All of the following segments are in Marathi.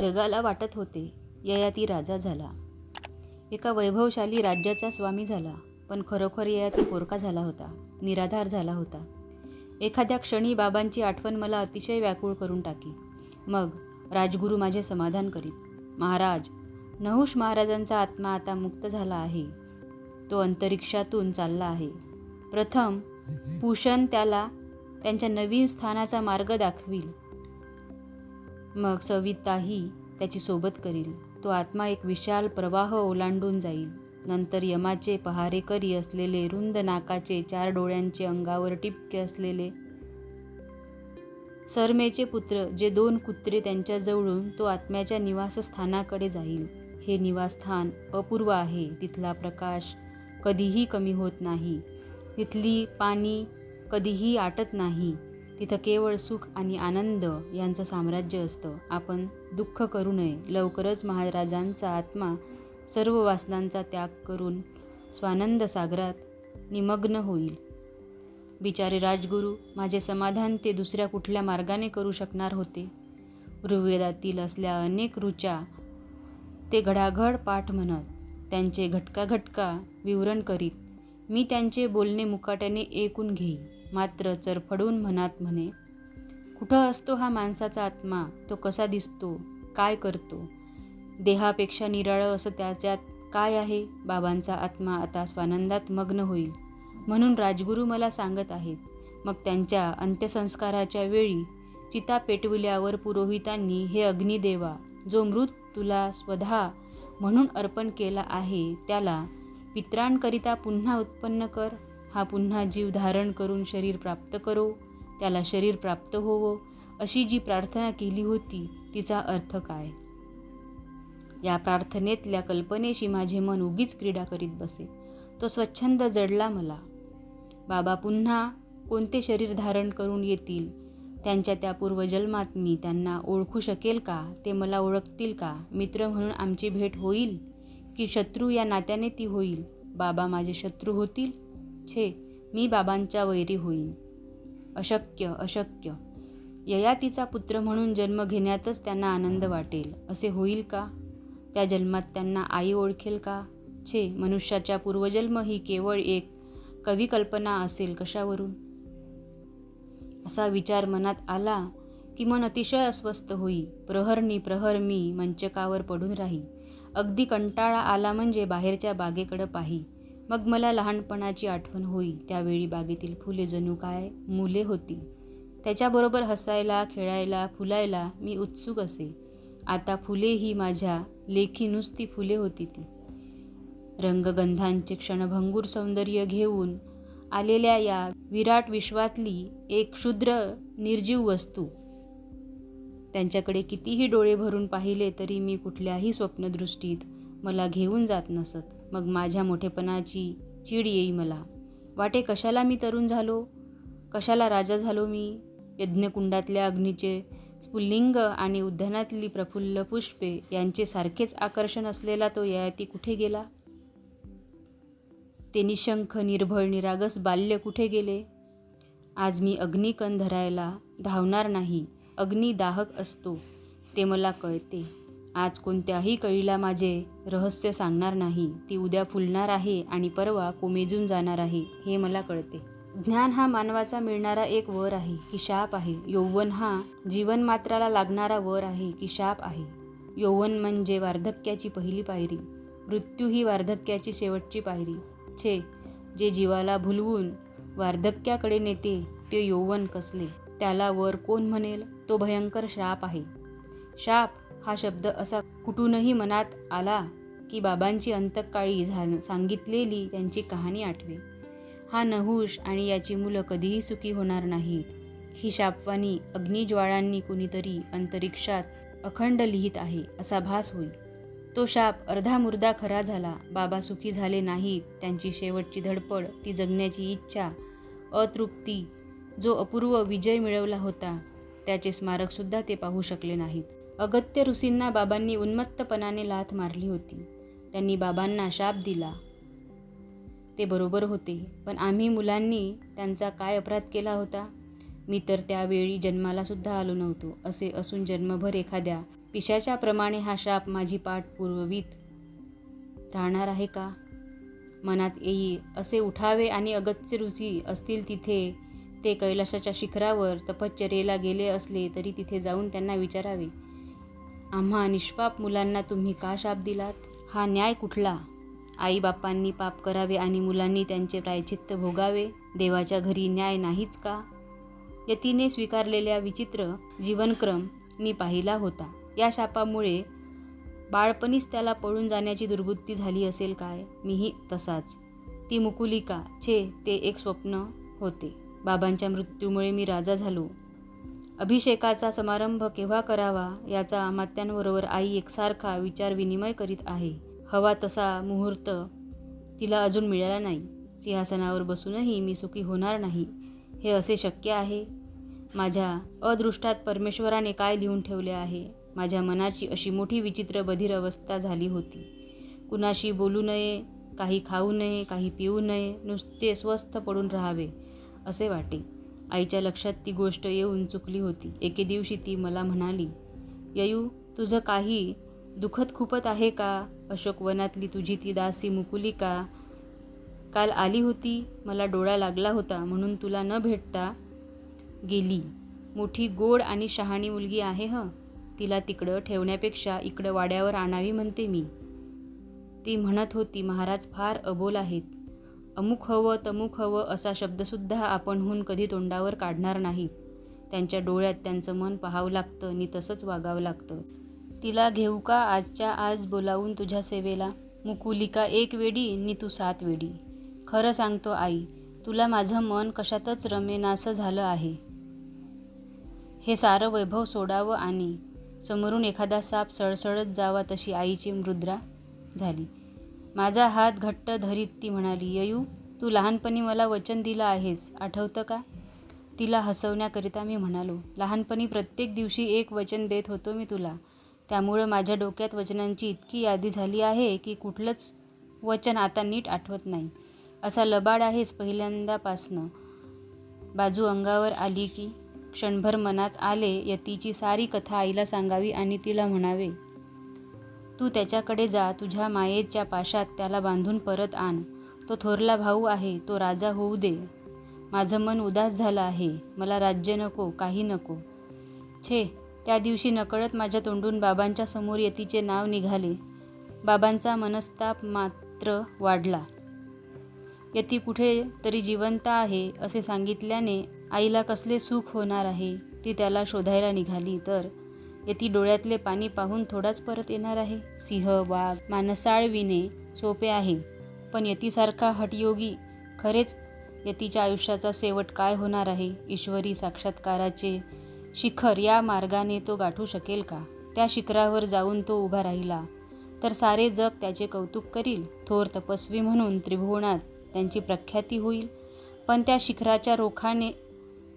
जगाला वाटत होते. ययाती राजा झाला. एका वैभवशाली राज्याचा स्वामी झाला पण खरोखर ययाती पोरका झाला होता निराधार झाला होता. एखाद्या क्षणी बाबांची आठवण मला अतिशय व्याकुळ करून टाकी. मग राजगुरू माझे समाधान करीत महाराज नहुष महाराजांचा आत्मा आता मुक्त झाला आहे. तो अंतरिक्षातून चालला आहे. प्रथम भूषण त्याला त्यांच्या नवीन स्थानाचा मार्ग दाखवील. मग सविताही त्याची सोबत करील. तो आत्मा एक विशाल प्रवाह ओलांडून जाईल. नंतर यमाचे पहारेकरी असलेले रुंद नाकाचे चार डोळ्यांचे अंगावर टिपके असलेले सरमेचे पुत्र जे दोन कुत्रे त्यांच्या जवळून तो आत्म्याच्या निवासस्थानाकडे जाईल. हे निवासस्थान अपूर्व आहे. तिथला प्रकाश कधीही कमी होत नाही. तिथली पाणी कधीही आटत नाही. तिथं केवळ सुख आणि आनंद यांचं साम्राज्य असतं. आपण दुःख करू नये. लवकरच महाराजांचा आत्मा सर्व वासनांचा त्याग करून स्वानंद सागरात निमग्न होईल. बिचारे राजगुरू माझे समाधान ते दुसऱ्या कुठल्या मार्गाने करू शकणार होते? ऋग्वेदातील असल्या अनेक ऋचा ते घडाघड पाठ म्हणत त्यांचे घटका घटका विवरण करीत मी त्यांचे बोलणे मुकाट्याने ऐकून घेई. मात्र चरफडून म्हणत म्हणे कुठं असतो हा माणसाचा आत्मा? तो कसा दिसतो? काय करतो? देहापेक्षा निराळं असं त्याच्यात काय आहे? बाबांचा आत्मा आता स्वानंदात मग्न होईल. म्हणून राजगुरू मला सांगत आहेत मग त्यांच्या अंत्यसंस्काराच्या वेळी चिता पेटविल्यावर पुरोहितांनी हे अग्निदेवा जो मृत तुला स्वधा म्हणून अर्पण केला आहे त्याला पित्रांकरिता पुन्हा उत्पन्न कर. हा पुन्हा जीव धारण करून शरीर प्राप्त करो त्याला शरीर प्राप्त होवो अशी जी प्रार्थना केली होती तिचा अर्थ काय? या प्रार्थनेतल्या कल्पनेशी माझे मन उगीच क्रीडा करीत बसे. तो स्वच्छंद जडला मला. बाबा पुन्हा कोणते शरीर धारण करून येतील? त्यांच्या त्या पूर्वजन्मात मी त्यांना ओळखू शकेल का? ते मला ओळखतील का? मित्र म्हणून आमची भेट होईल? की शत्रू या नात्याने ती होईल? बाबा माझे शत्रू होतील? छे मी बाबांच्या वैरी होईन. अशक्य अशक्य. ययातीचा पुत्र म्हणून जन्म घेण्यातच त्यांना आनंद वाटेल. असे होईल का? त्या जन्मात त्यांना आई ओळखेल का? छे मनुष्याच्या पूर्वजन्म ही केवळ एक कविकल्पना असेल कशावरून? असा विचार मनात आला की मन अतिशय अस्वस्थ होई. प्रहरनी प्रहर मी मंचकावर पडून राही. अगदी कंटाळा आला म्हणजे बाहेरच्या बागेकडं पाही. मग मला लहानपणाची आठवण होई. त्यावेळी बागेतील फुले जणू काय मुले होती. त्याच्याबरोबर हसायला खेळायला फुलायला मी उत्सुक असे. आता फुले ही माझ्या लेखी नुसती फुले होती ती. रंगगंधांचे क्षणभंगूर सौंदर्य घेऊन आलेल्या या विराट विश्वातली एक क्षुद्र निर्जीव वस्तू. त्यांच्याकडे कितीही डोळे भरून पाहिले तरी मी कुठल्याही स्वप्नदृष्टीत मला घेऊन जात नसत. मग माझ्या मोठेपणाची चीड येई मला. वाटे कशाला मी तरुण झालो? कशाला राजा झालो मी? यज्ञकुंडातल्या अग्नीचे स्फुल्लिंग आणि उद्यानातली प्रफुल्ल पुष्पे यांचे सारखेच आकर्षण असलेला तो ययाती कुठे गेला? ते निशंख निर्भळ निरागस बाल्य कुठे गेले? आज मी अग्निकण धरायला धावणार नाही. अग्नी दाहक असतो ते मला कळते. आज कोणत्याही कळीला माझे रहस्य सांगणार नाही. ती उद्या फुलणार आहे आणि परवा कोमेजून जाणार आहे हे मला कळते. ज्ञान हा मानवाचा मिळणारा एक वर आहे की शाप आहे. यौवन हा जीवनमात्राला लागणारा वर आहे की शाप आहे. यौवन म्हणजे वार्धक्याची पहिली पायरी. मृत्यू ही वार्धक्याची शेवटची पायरी. छे जे जीवाला भुलवून वार्धक्याकडे नेते ते यौवन कसले? त्याला वर कोण म्हणेल? तो भयंकर शाप आहे. शाप हा शब्द असा कुठूनही मनात आला की बाबांची अंतकाळी झा सांगितलेली त्यांची कहाणी आठवे. हा नहुष आणि याची मुलं कधीही सुखी होणार नाहीत. ही शापवानी अग्निज्वाळांनी कुणीतरी अंतरिक्षात अखंड लिहित आहे असा भास होईल. तो शाप अर्धा मुर्दा खरा झाला बाबा सुखी झाले नाहीत त्यांची शेवटची धडपड ती जगण्याची इच्छा अतृप्ती जो अपूर्व विजय मिळवला होता त्याचे स्मारकसुद्धा ते पाहू शकले नाहीत. अगत्य ऋषींना बाबांनी उन्मत्तपणाने लाथ मारली होती. त्यांनी बाबांना शाप दिला. ते बरोबर होते पण आम्ही मुलांनी त्यांचा काय अपराध केला होता? मी तर त्यावेळी जन्माला सुद्धा आलो नव्हतो असे असून जन्मभर एखाद्या पिशाच्याप्रमाणे हा शाप माझी पाठ पुरवीत राहणार आहे का? मनात येई असे उठावे आणि अगत्य ऋषी असतील तिथे ते कैलाशाच्या शिखरावर तपश्चर्येला गेले असले तरी तिथे जाऊन त्यांना विचारावे. आम्हा निष्पाप मुलांना तुम्ही का शाप दिलात? हा न्याय कुठला? आईबापांनी पाप करावे आणि मुलांनी त्यांचे प्रायचित्त भोगावे देवाच्या घरी न्याय नाहीच का? यतीने स्वीकारलेल्या विचित्र जीवनक्रम मी पाहिला होता. या शापामुळे बाळपणीच त्याला पळून जाण्याची दुर्बुद्धी झाली असेल काय? मीही तसाच. ती मुकुलिका छे ते एक स्वप्न होते. बाबांच्या मृत्यूमुळे मी राजा झालो. अभिषेकाचा समारंभ केव्हा करावा याचा अमात्यांबरोबर आई एकसारखा विचार विनिमय करीत आहे. हवा तसा मुहूर्त तिला अजून मिळाला नाही. सिंहासनावर बसूनही मी सुखी होणार नाही. हे असे शक्य आहे? माझ्या अदृष्टात परमेश्वराने काय लिहून ठेवले आहे? माझ्या मनाची अशी मोठी विचित्र बधीर अवस्था झाली होती. कुणाशी बोलू नये काही खाऊ नये काही पिऊ नये नुसते स्वस्थ पडून राहावे असे वाटे. आईच्या लक्षात ती गोष्ट येऊन चुकली होती. एके दिवशी ती मला म्हणाली ययू तुझं काही दुखत खुपत आहे का? अशोकवनातली तुझी ती दासी मुकुली का? काल आली होती मला डोळा लागला होता म्हणून तुला न भेटता गेली. मोठी गोड आणि शहाणी मुलगी आहे हं? तिला तिकडं ठेवण्यापेक्षा इकडं वाड्यावर आणावी म्हणते मी. ती म्हणत होती महाराज फार अबोल आहेत. अमुक हवं तमुक हवं असा शब्दसुद्धा आपणहून कधी तोंडावर काढणार नाही. त्यांच्या डोळ्यात त्यांचं मन पाहावं लागतं आणि तसंच वागावं लागतं. तिला घेऊ का आजच्या आज बोलावून तुझ्या सेवेला? मुकुलिका एक वेडी नि तू सात वेडी. खरं सांगतो आई तुला माझं मन कशातच रमेनासं झालं आहे. हे सारं वैभव सोडावं आणि समोरून एखादा साप सळसळत जावा तशी आईची मुद्रा झाली. माझा हात घट्ट धरीत ती म्हणाली ययू तू लहानपणी मला वचन दिलं आहेस आठवतं का? तिला हसवण्याकरिता मी म्हणालो लहानपणी प्रत्येक दिवशी एक वचन देत होतो मी तुला. त्यामुळं माझ्या डोक्यात वचनांची इतकी यादी झाली आहे की कुठलंच वचन आता नीट आठवत नाही. असा लबाड आहेस पहिल्यांदापासनं. बाजू अंगावर आली की क्षणभर मनात आले यतीची सारी कथा आईला सांगावी आणि तिला म्हणावे तू त्याच्याकडे जा तुझ्या मायेच्या पाशात त्याला बांधून परत आण. तो थोरला भाऊ आहे तो राजा होऊ दे. माझं मन उदास झालं आहे मला राज्य नको काही नको. छे त्या दिवशी नकळत माझ्या तोंडून बाबांच्या समोर यतीचे नाव निघाले. बाबांचा मनस्ताप मात्र वाढला. यती कुठे तरी जिवंत आहे असे सांगितल्याने आईला कसले सुख होणार आहे ती त्याला शोधायला निघाली. तर यती डोळ्यातले पाणी पाहून थोडाच परत येणार आहे. सिंह वाघ मानसाळ विणे सोपे आहे. पण यतीसारखा हटयोगी खरेच यतीच्या आयुष्याचा शेवट काय होणार आहे? ईश्वरी साक्षात्काराचे शिखर या मार्गाने तो गाठू शकेल का? त्या शिखरावर जाऊन तो उभा राहिला. तर सारे जग त्याचे कौतुक करील. थोर तपस्वी म्हणून त्रिभुवनात त्यांची प्रख्याती होईल. पण त्या शिखराच्या रोखाने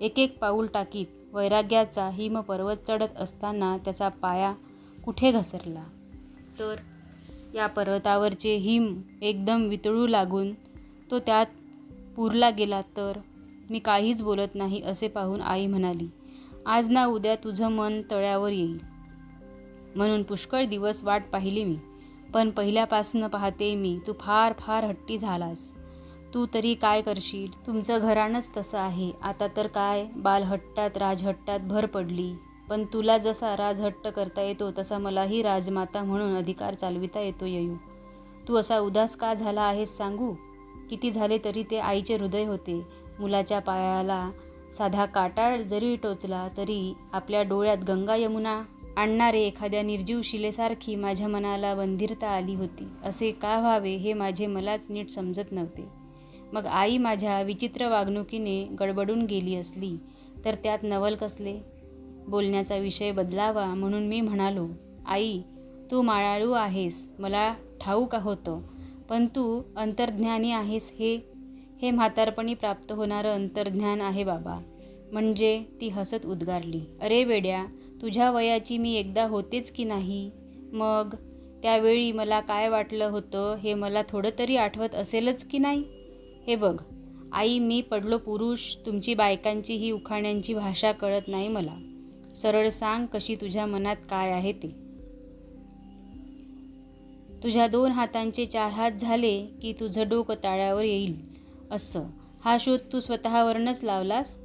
एक एक पाऊल टाकीत वैराग्याचा हिमपर्वत चढत असताना त्याचा पाया कुठे घसरला? तर या पर्वतावरचे हिम एकदम वितळू लागून तो त्यात पुरला गेला तर मी काहीच बोलत नाही असे पाहून आई म्हणाली आज ना उद्या तुझं मन तळ्यावर येईल. म्हणून पुष्कळ दिवस वाट पाहिली मी पण पहिल्यापासनं पाहते मी तू फार फार हट्टी झालास. तू तरी काय करशील? तुमचं घराणंच तसं आहे. आता तर काय? बालहट्टात राजहट्टात भर पडली. पण तुला जसा राजहट्ट करता येतो तसा मलाही राजमाता म्हणून अधिकार चालविता येतो येयू. तू असा उदास का झाला आहेस सांगू? किती झाले तरी ते आईचे हृदय होते. मुलाच्या पायाला साधा काटाळ जरी टोचला तरी आपल्या डोळ्यात गंगा यमुना आणणारे एखाद्या निर्जीव शिलेसारखी माझ्या मनाला बंधिरता आली होती. असे का व्हावे हे माझे मलाच नीट समजत नव्हते. मग आई माझ्या विचित्र वागणुकीने गडबडून गेली असली तर त्यात नवल कसले? बोलण्याचा विषय बदलावा म्हणून मी म्हणालो आई तू माळाळू आहेस मला ठाऊक होतं पण तू अंतर्ज्ञानी आहेस हे. हे म्हातारपणी प्राप्त होणारं अंतर्ज्ञान आहे बाबा. म्हणजे ती हसत उद्गारली अरे वेड्या तुझ्या वयाची मी एकदा होतेच की नाही? मग? त्यावेळी मला काय वाटलं होतं हे मला थोडं तरी आठवत असेलच की नाही? हे बघ आई मी पडलो पुरुष तुमची बायकांची ही उखाण्यांची भाषा कळत नाही मला. सरळ सांग कशी तुझ्या मनात काय आहे ते. तुझ्या दोन हातांचे चार हात झाले की तुझं डोकं ताळ्यावर येईल. असं हा शोध तू स्वतःवरनंच लावलास?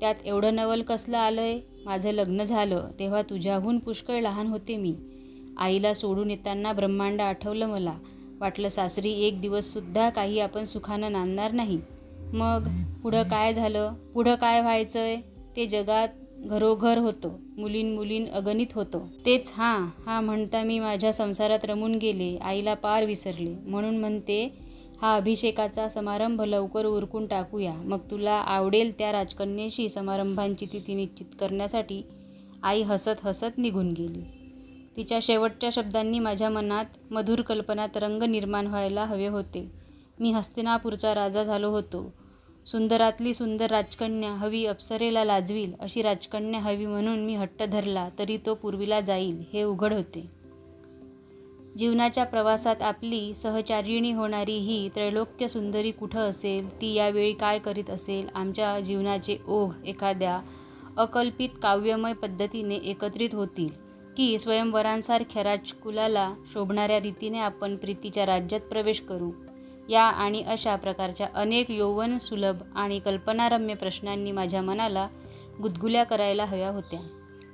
त्यात एवढं नवल कसलं आलंय? माझं लग्न झालं तेव्हा तुझ्याहून पुष्कळ लहान होते मी. आईला सोडून येताना ब्रह्मांड आठवलं मला. वाटलं सासरी एक दिवससुद्धा काही आपण सुखानं नांदणार नाही. मग पुढं काय झालं? पुढं काय व्हायचंय? ते जगात घरोघर होतं. मुलीन मुलीन अगणित होतं. तेच हां हा म्हणता मी माझ्या संसारात रमून गेले आईला पार विसरले. म्हणून म्हणते हा अभिषेकाचा समारंभ लवकर उरकून टाकूया. मग तुला आवडेल त्या राजकन्येशी समारंभांची तिथी निश्चित करण्यासाठी आई हसत हसत निघून गेली. तिच्या शेवटच्या शब्दांनी माझ्या मनात मधुर कल्पनात रंग निर्माण व्हायला हवे होते. मी हस्तिनापूरचा राजा झालो होतो. सुंदरातली सुंदर राजकन्या हवी अप्सरेला लाजवील अशी राजकन्या हवी म्हणून मी हट्ट धरला तरी तो पूर्वीला जाईल हे उघड होते. जीवनाच्या प्रवासात आपली सहचारिणी होणारी ही त्रैलोक्य सुंदरी कुठं असेल ती यावेळी काय करीत असेल आमच्या जीवनाचे ओघ एखाद्या अकल्पित काव्यमय पद्धतीने एकत्रित होतील. की स्वयंवरांसारख्या राजकुलाला शोभणाऱ्या रीतीने आपण प्रीतीच्या राज्यात प्रवेश करू. या आणि अशा प्रकारच्या अनेक यौवन सुलभ आणि कल्पनारम्य प्रश्नांनी माझ्या मनाला गुदगुल्या करायला हव्या होत्या.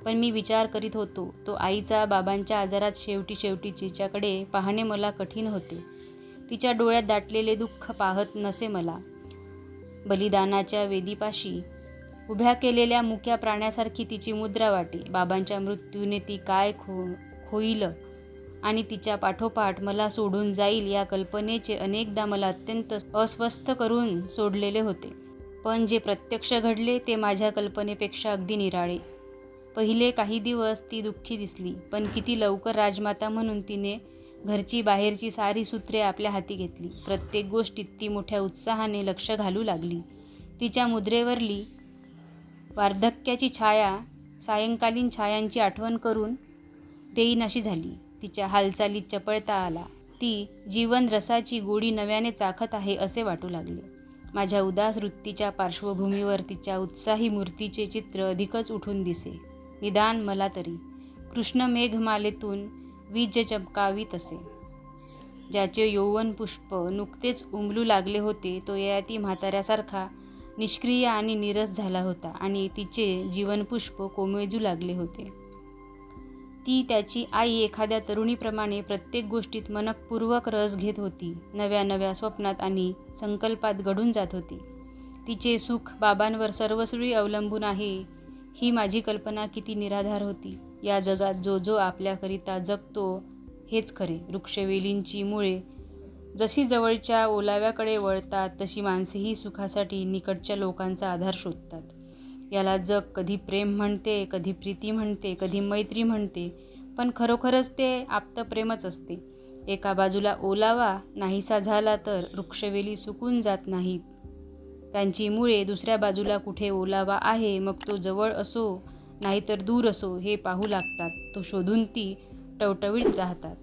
पण मी विचार करीत होतो तो आईचा बाबांच्या आजारात शेवटी शेवटी तिच्याकडे पाहणे मला कठीण होते. तिच्या डोळ्यात दाटलेले दुःख पाहत नसे मला. बलिदानाच्या वेदीपाशी उभ्या केलेल्या मुक्या प्राण्यासारखी तिची मुद्रा वाटे. बाबांच्या मृत्यूने ती काय खो होईल आणि तिच्या पाठोपाठ मला सोडून जाईल या कल्पनेचे अनेकदा मला अत्यंत अस्वस्थ करून सोडलेले होते. पण जे प्रत्यक्ष घडले ते माझ्या कल्पनेपेक्षा अगदी निराळे. पहिले काही दिवस ती दुःखी दिसली पण किती लवकर राजमाता म्हणून तिने घरची बाहेरची सारी सूत्रे आपल्या हाती घेतली. प्रत्येक गोष्टीत ती मोठ्या उत्साहाने लक्ष घालू लागली. तिच्या मुद्रेवरली वार्धक्याची छाया सायंकालीन छायांची आठवण करून देईनाशी झाली. तिच्या हालचालीत चपळता आला. ती जीवन रसाची गोडी नव्याने चाखत आहे असे वाटू लागले. माझ्या उदास वृत्तीच्या पार्श्वभूमीवर तिच्या उत्साही मूर्तीचे चित्र अधिकच उठून दिसे. निदान मला तरी. कृष्ण मेघमालेतून वीज चमकावीत असे ज्याचे यौवन पुष्प नुकतेच उमलू लागले होते तो ययाती म्हाताऱ्यासारखा निष्क्रिय आणि निरस झाला होता आणि तिचे जीवनपुष्प कोमेजू लागले होते. ती त्याची आई एखाद्या तरुणीप्रमाणे प्रत्येक गोष्टीत मनकपूर्वक रस घेत होती. नव्या नव्या स्वप्नात आणि संकल्पात घडून जात होती. तिचे सुख बाबांवर सर्वस्वी अवलंबून आहे ही माझी कल्पना किती निराधार होती. या जगात जो जो आपल्याकरिता जगतो हेच खरे. वृक्षवेलींची मुळे जशी जवळच्या ओलाव्याकडे वळतात तशी माणसेही सुखासाठी निकटच्या लोकांचा आधार शोधतात. याला जग कधी प्रेम म्हणते कधी प्रीती म्हणते कधी मैत्री म्हणते पण खरोखरच ते आप्तप्रेमच असते. एका बाजूला ओलावा नाहीसा झाला तर वृक्षवेली सुकून जात नाहीत त्यांची मुळे दुसऱ्या बाजूला कुठे ओलावा आहे मग तो जवळ असो नाहीतर दूर असो हे पाहू लागतात. तो शोधून ती टवटवीत राहतात.